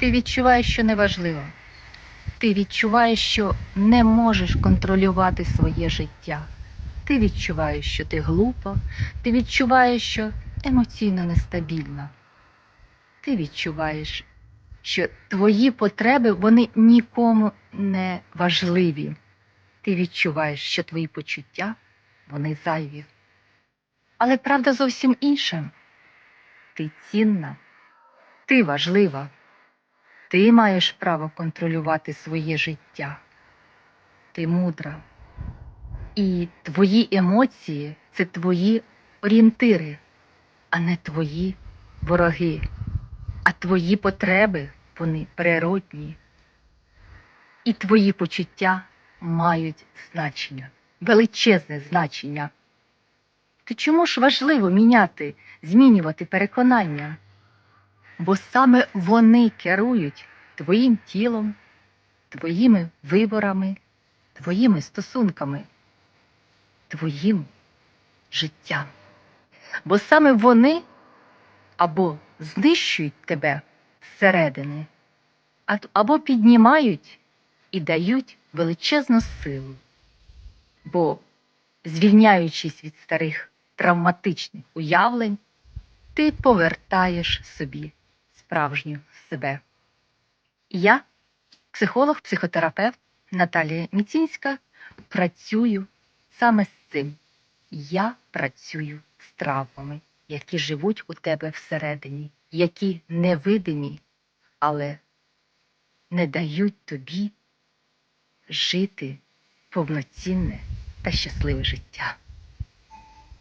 Ти відчуваєш, що неважливо. Ти відчуваєш, що не можеш контролювати своє життя. Ти відчуваєш, що ти глупа, ти відчуваєш, що емоційно нестабільна. Ти відчуваєш, що твої потреби вони нікому не важливі. Ти відчуваєш, що твої почуття вони зайві. Але правда зовсім інша. Ти цінна, ти важлива. Ти маєш право контролювати своє життя. Ти мудра. І твої емоції це твої орієнтири, а не твої вороги. А твої потреби вони природні. І твої почуття мають значення, величезне значення. То чому ж важливо міняти, змінювати переконання? Бо саме вони керують твоїм тілом, твоїми виборами, твоїми стосунками, твоїм життям. Бо саме вони або знищують тебе зсередини, або піднімають і дають величезну силу. Бо, звільняючись від старих травматичних уявлень, ти повертаєш собі справжню себе. Я, психолог, психотерапевт Наталія Міцінська, працюю саме з цим. Я працюю з травмами, які живуть у тебе всередині, які невидимі, але не дають тобі жити повноцінне та щасливе життя.